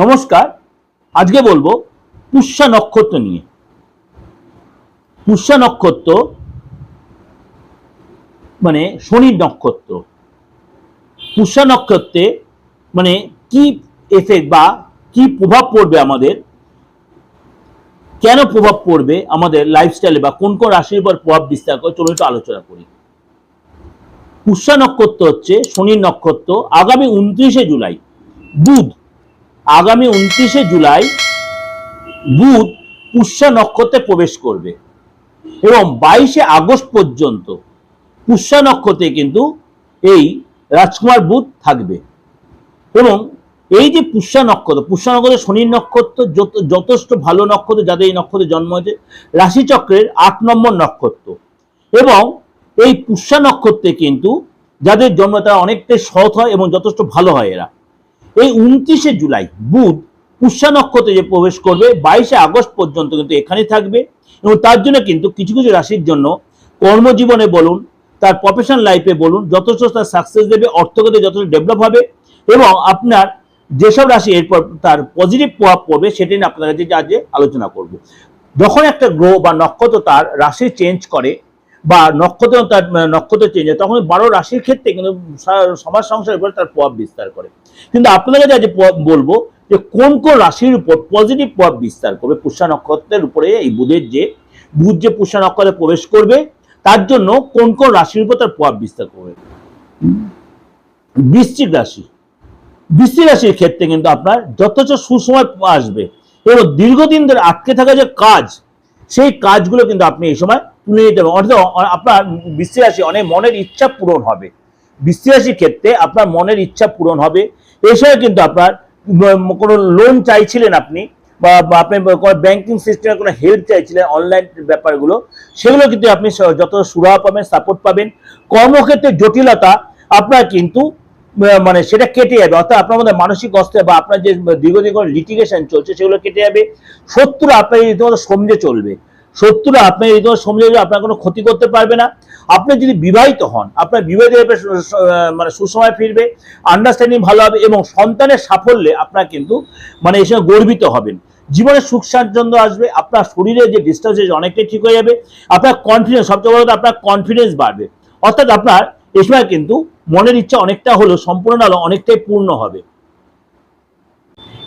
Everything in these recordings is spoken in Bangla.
নমস্কার, আজকে বলব পুষ্যা নক্ষত্র নিয়ে। পুষ্যা নক্ষত্র মানে শনির নক্ষত্র। পুষ্যা নক্ষত্রে মানে কি এফেক্ট বা কি প্রভাব পড়বে আমাদের? কেন প্রভাব পড়বে আমাদের লাইফস্টাইলে বা কোন কোন রাশির উপর প্রভাব বিস্তার করে চলুন একটু আলোচনা করি। পুষ্যা নক্ষত্র হচ্ছে শনির নক্ষত্র, আগামী উনত্রিশে জুলাই, বুধ। আগামী উনত্রিশে জুলাই বুধ পুষ্যা নক্ষত্রে প্রবেশ করবে। এবং বাইশে আগস্ট পর্যন্ত পুষ্যা নক্ষত্রে কিন্তু এই রাজকুমার বুধ থাকবে। এবং এই যে পুষ্যা নক্ষত্র পুষ্যা নক্ষত্র শনির নক্ষত্র যথেষ্ট ভালো নক্ষত্র যাদের এই নক্ষত্রে জন্ম হয়েছে, রাশিচক্রের আট নম্বর নক্ষত্র। এবং এই পুষ্যা নক্ষত্রে কিন্তু যাদের জন্ম তারা অনেকটাই সৎ হয় এবং যথেষ্ট ভালো হয় এরা। এই উনত্রিশে জুলাই বুধ পুষ্যা নক্ষত্রে যে প্রবেশ করবে, বাইশে আগস্ট পর্যন্ত কিন্তু এখানেই থাকবে এবং তার জন্য কিন্তু কিছু কিছু রাশির জন্য কর্মজীবনে বলুন, তার প্রফেশনাল লাইফে বলুন, যথেষ্ট তার সাকসেস দেবে, অর্থগত যথেষ্ট ডেভেলপ হবে এবং আপনার যেসব রাশি এরপর তার পজিটিভ প্রভাব পড়বে সেটা নিয়ে আপনার কাছে আজকে আলোচনা করব। যখন একটা গ্রহ বা নক্ষত্র তার রাশি চেঞ্জ করে বা নক্ষত্র তার নক্ষত্র চেঞ্জ হয়, তখন বারো রাশির ক্ষেত্রে কিন্তু সমাজ সংসারের উপর তার প্রভাব বিস্তার করে। কিন্তু আপনাদের কাছে বলব যে কোন কোন রাশির উপর পজিটিভ প্রভাব বিস্তার করবে? পুষ্যা নক্ষত্রের উপরে এই বুধের যে বুধ যে পুষ্যা নক্ষত্রে প্রবেশ করবে, তার জন্য কোন কোন রাশির উপর তার প্রভাব বিস্তার করবে? বৃশ্চিক রাশি। বৃশ্চিক রাশির ক্ষেত্রে কিন্তু আপনার যথেষ্ট সুসময় আসবে এবং দীর্ঘদিন ধরে আটকে থাকা যে কাজ সেই কাজগুলো কিন্তু আপনি এই সময় তুলে নিতে পারবেন। অর্থাৎ আপনার বৃশ্চিক রাশি অনেক মনের ইচ্ছা পূরণ হবে। বৃশ্চিক রাশির ক্ষেত্রে আপনার মনের ইচ্ছা পূরণ হবে। এছাড়া কিন্তু আপনার কোনো লোন চাইছিলেন আপনি বা আপনি কোনো ব্যাংকিং সিস্টেমে কোনো হেল্প চাইছিলেন অনলাইন ব্যাপারগুলো, সেগুলো কিন্তু আপনি যত সুরাহা পাবেন সাপোর্ট পাবেন। কর্মক্ষেত্রে জটিলতা আপনার কিন্তু মানে সেটা কেটে যাবে। অর্থাৎ আপনার মধ্যে মানসিক অস্থির বা আপনার যে দীর্ঘদিন কোনো লিটিগেশন চলছে, সেগুলো কেটে যাবে। শত্রুরা আপনার রীতিমতো সমঝে চলবে শত্রুরা আপনার রীতিমতো সমঝে আপনার কোনো ক্ষতি করতে পারবে না। আপনি যদি বিবাহিত হন, আপনার বিবাহিত মানে সুসময় ফিরবে আন্ডারস্ট্যান্ডিং ভালো হবে এবং সন্তানের সাফল্যে আপনার কিন্তু মানে এই সময় গর্বিত হবেন। জীবনে সুখ স্বাচ্ছন্দ্য আসবে, আপনার শরীরে যে ডিস্টার্ব অনেকটাই ঠিক হয়ে যাবে। আপনার কনফিডেন্স সবচেয়ে বড় আপনার কনফিডেন্স বাড়বে। অর্থাৎ আপনার এই সময় কিন্তু মনের ইচ্ছা অনেকটা হলেও সম্পূর্ণ না অনেকটাই পূর্ণ হবে।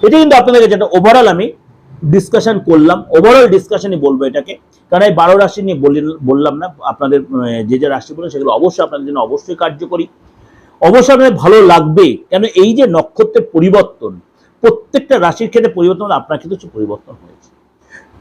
এটা কিন্তু আপনাদের যেটা ওভারঅল আমি ডিসকাশন করলাম। ওভারঅল ডিসকাশনই বলব এটাকে। কারণ এই বারো রাশি নিয়ে বলি- বললাম না, আপনাদের যে যে রাশি বলে সেগুলো অবশ্যই আপনাদের জন্য অবশ্যই কার্যকরী। অবশ্যই আপনাদের ভালো লাগবে, কেন এই যে নক্ষত্রের পরিবর্তন, প্রত্যেকটা রাশির ক্ষেত্রে পরিবর্তন আপনার ক্ষেত্রে কিছু পরিবর্তন হয়েছে।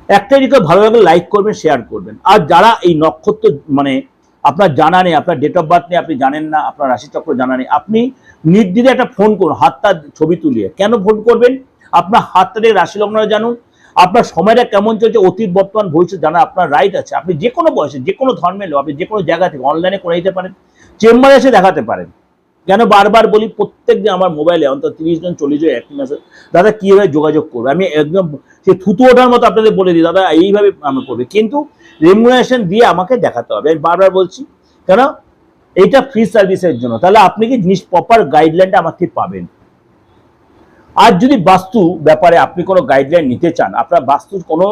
একটাই যদি ভালো লাগলে লাইক করবেন শেয়ার করবেন। আর যারা এই নক্ষত্র মানে আপনার জানা নেই, আপনার ডেট অফ বার্থ নেই আপনি জানেন না, আপনার রাশিচক্র জানা নেই। আপনি নির্দিদে একটা ফোন করুন হাতটা ছবি তুলিয়ে। কেন ফোন করবেন? আপনার হাতটা রাশি লগ্নরা জানুন। আপনার সময়টা কেমন চলছে, অতীত, বর্তমান, ভবিষ্যৎ জানা আপনার রাইট আছে। আপনি যে কোনো বয়সে যে কোনো ধর্মের আপনি যে কোনো জায়গা থেকে অনলাইনে করে দিতে পারেন, চেম্বারে এসে দেখাতে পারেন। কেন বারবার বলি প্রত্যেক দিন আমার মোবাইলে অন্তত তিরিশ জন, চল্লিশ জন একটি মেসেজ দাদা কীভাবে যোগাযোগ করবে? আমি একদম সে থুতু ওঠার মতো আপনাদের বলে দিই, দাদা এইভাবে আমি করবে। কিন্তু রেমুনারেশন দিয়ে আমাকে দেখাতে হবে। আমি বারবার বলছি, কেন? এইটা ফ্রি সার্ভিসের জন্য। তাহলে আপনি কি জিনিস প্রপার গাইডলাইনটা আমার থেকে পাবেন? আর যদি বাস্তু ব্যাপারে আপনি কোনো গাইডলাইন নিতে চান, আপনার বাস্তুর কোনো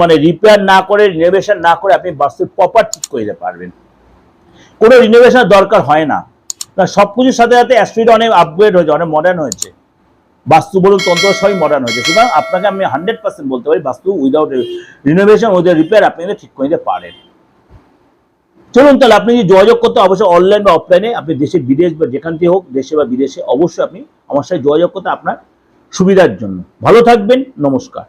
মানে রিপেয়ার না করে রিনোভেশন না করে আপনি বাস্তুর প্রপার ঠিক করে দিতে পারবেন। কোনো রিনোভেশন দরকার হয় না। কারণ সব কিছুর সাথে সাথে অ্যাস্ট্রয়েড অনেক আপগ্রেড হয়েছে, অনেক মডার্ন হয়েছে। বাস্তু বলুন তন্ত্র সবই মডার্ন হয়েছে। সুতরাং আপনাকে আমি হান্ড্রেড পার্সেন্ট বলতে পারি, বাস্তু উইদাউট রিনোভেশন উইদাউট রিপেয়ার আপনি ঠিক করে দিতে পারেন। চলুন তাহলে, আপনি যদি যোগাযোগ করতে অবশ্যই অনলাইন বা অফলাইনে আপনি দেশে বিদেশ বা যেখান থেকে হোক, দেশে বা বিদেশে অবশ্যই আপনি আমার সাথে যোগাযোগ করতে আপনার সুবিধার জন্য। ভালো থাকবেন, নমস্কার।